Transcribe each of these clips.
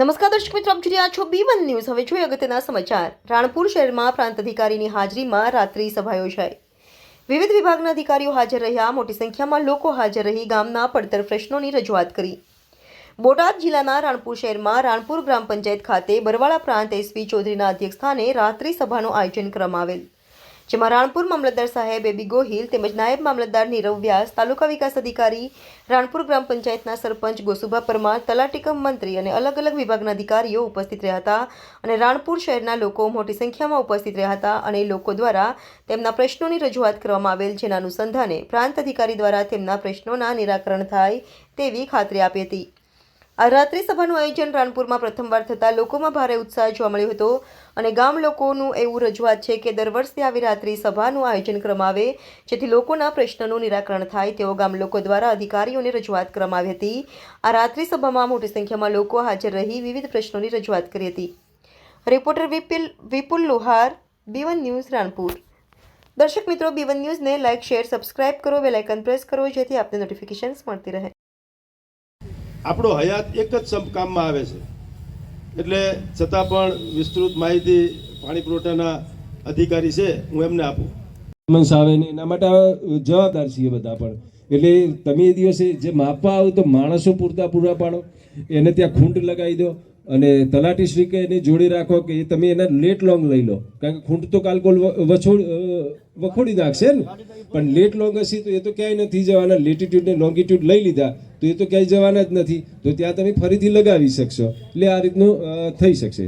નમસ્કાર દર્શક મિત્રો, આપ જોઈ રહ્યા છો બી વન ન્યૂઝ હવે જોઈએ અગત્યના સમાચાર. રાણપુર શહેરમાં પ્રાંત અધિકારીની હાજરીમાં રાત્રિ સભા યોજાઈ. વિવિધ વિભાગના અધિકારીઓ હાજર રહ્યા. મોટી સંખ્યામાં લોકો હાજર રહી ગામના પડતર પ્રશ્નોની રજૂઆત કરી. બોટાદ જિલ્લાના રાણપુર શહેરમાં રાણપુર ગ્રામ પંચાયત ખાતે બરવાળા પ્રાંત એસપી ચૌધરીના અધ્યક્ષસ્થાને રાત્રિ સભાનું આયોજન કરવામાં આવેલ. જેમાં રાણપુર મામલતદાર સાહેબ એબી ગોહિલ તેમજ નાયબ મામલતદાર નીરવ વ્યાસ, તાલુકા વિકાસ અધિકારી, રાણપુર ગ્રામ પંચાયતના સરપંચ ગોસુભા પરમાર તલાટીકમ મંત્રી અને અલગ અલગ વિભાગના અધિકારીઓ ઉપસ્થિત રહ્યા હતા અને રાણપુર શહેરના લોકો મોટી સંખ્યામાં ઉપસ્થિત રહ્યા હતા અને લોકો દ્વારા તેમના પ્રશ્નોની રજૂઆત કરવામાં આવેલ, જેના અનુસંધાને પ્રાંત અધિકારી દ્વારા તેમના પ્રશ્નોના નિરાકરણ થાય તેવી ખાતરી આપી હતી. આ રાત્રિ સભાનું આયોજન રાણપુરમાં પ્રથમવાર થતાં લોકોમાં ભારે ઉત્સાહ જોવા મળ્યો હતો અને ગામ લોકોનું એવું રજૂઆત છે કે દર વર્ષે આવી રાત્રિ સભાનું આયોજન કરવામાં જેથી લોકોના પ્રશ્નોનું નિરાકરણ થાય તેવો ગામ લોકો દ્વારા અધિકારીઓને રજૂઆત કરવામાં હતી. આ રાત્રિ સભામાં મોટી સંખ્યામાં લોકો હાજર રહી વિવિધ પ્રશ્નોની રજૂઆત કરી હતી. Reporter Vipul Vipul Lohar B one news Ranpur. દર્શક મિત્રો બીવન ન્યૂઝને લાઇક, શેર, સબસ્ક્રાઇબ કરો બેલાઇકન પ્રેસ કરો, જેથી આપને નોટિફિકેશન્સ મળતી રહે. આપણો હયાત એક જ કામમાં આવે છે. એટલે છતાં પણ વિસ્તૃત માહિતી પાણી પુરવઠાના અધિકારી છે, હું એમને આપું. મન્સ આવે એના માટે જવાબદાર છીએ બધા પણ. એટલે તમે એ દિવસે જે માપવા આવો તો માણસો પૂરતા પૂરા પાડો, એને ત્યાં ખૂંટ લગાવી દો અને તલાટી શ્રી કે એને જોડી રાખો કે એ તમે એના લેટ લોંગ લઈ લો. કારણ કે ખૂંટ તો કાલકોલ વછોડ વખોડી નાખશે ને. પણ લેટ લોંગ હશે તો એ તો ક્યાંય નથી જવાના. લેટિટ્યુડ ને લોંગિટ્યુડ લઈ લીધા તો એ તો ક્યાંય જવાના જ નથી. તો ત્યાં તમે ફરીથી લગાવી શકશો. એટલે આ રીતનું થઈ શકશે.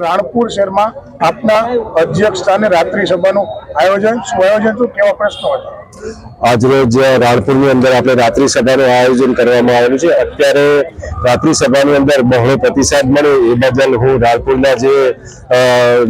રાણપુર શહેરમાં આપના અધ્યક્ષ સ્થાને રાત્રિ સભાનું આયોજન શું? આયોજન હતું કેવા પ્રશ્નો હતા? આજરોજ રાણપુરની અંદર આપણે રાત્રિ સભાનું આયોજન કરવામાં આવેલું છે. અત્યારે રાત્રિ સભાની અંદર બહોળો પ્રતિસાદ મળ્યો. એ બદલ હું રાણપુરના જે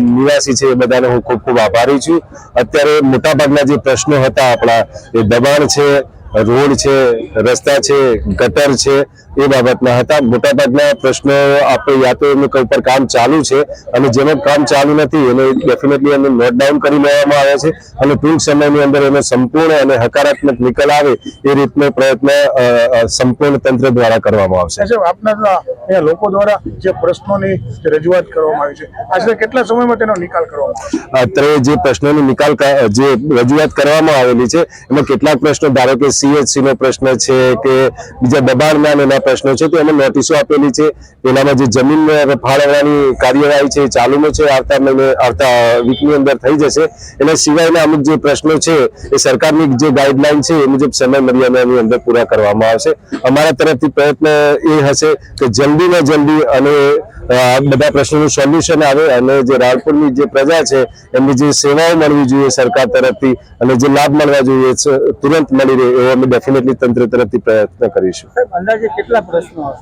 નિવાસી છે એ બધાને હું ખૂબ ખૂબ આભારી છું. અત્યારે મોટાભાગના જે પ્રશ્નો હતા આપણા, એ દબાણ છે. રોડ છે, રસ્તા છે, ગટર છે, એ બાબતના હતા. મોટાભાગના પ્રશ્નો આપણે યા તો એમનું કંઈ પર કામ ચાલુ છે અને જેનું કામ ચાલુ નથી, એને ડેફિનેટલી એને નોટ ડાઉન કરી લેવામાં આવે છે અને ટૂંક સમયની અંદર એનો સંપૂર્ણ અને હકારાત્મક નિકાલ આવે એ રીતનો પ્રયત્ન સંપૂર્ણ તંત્ર દ્વારા કરવામાં આવશે. આપના અહીંયા લોકો દ્વારા જે પ્રશ્નોની રજૂઆત કરવામાં આવી છે. આશરે કેટલા સમયમાં તેનો નિકાલ કરવામાં અત્યારે જે પ્રશ્નોનો નિકાલ જે રજૂઆત કરવામાં આવેલી છે, એમાં કેટલાક પ્રશ્નો, ધારો કે સીએચસી નો પ્રશ્ન છે કે બીજા દબાણના એના પ્રશ્નો છે, તો એમાં નોટિસો આપેલી છે. એનામાં જે જમીન ફાળવવાની કાર્યવાહી છે ચાલુમાં છે આવતા મહિને આવતા વીકની અંદર થઈ જશે. એના સિવાયના અમુક જે પ્રશ્નો છે, એ સરકારની જે ગાઈડલાઈન છે, એ મુજબ સમય મર્યાદાની અંદર પૂરા કરવામાં આવશે. અમારા તરફથી પ્રયત્ન એ હશે કે જલ્દીમાં જલ્દી અને બધા પ્રશ્નોનું સોલ્યુશન આવે અને જે રાણપુરની જે પ્રજા છે એમની જે સેવાઓ મળવી જોઈએ સરકાર તરફથી અને જે લાભ મળવા જોઈએ તુરંત મળી રહે એવો અમે ડેફિનેટલી તંત્ર તરફથી પ્રયત્ન કરીશું. અંદાજે કેટલા પ્રશ્નો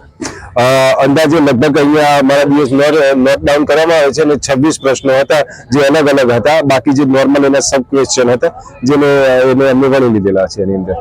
અંદાજે લગભગ અહીંયા અમારા દિવસ નોટ ડાઉન કરવામાં આવે છે અને છવ્વીસ પ્રશ્નો હતા જે અલગ અલગ હતા. બાકી જે નોર્મલ એના સબ ક્વેશ્ચન હતા જેને એને અમે વણી લીધેલા છે એની અંદર.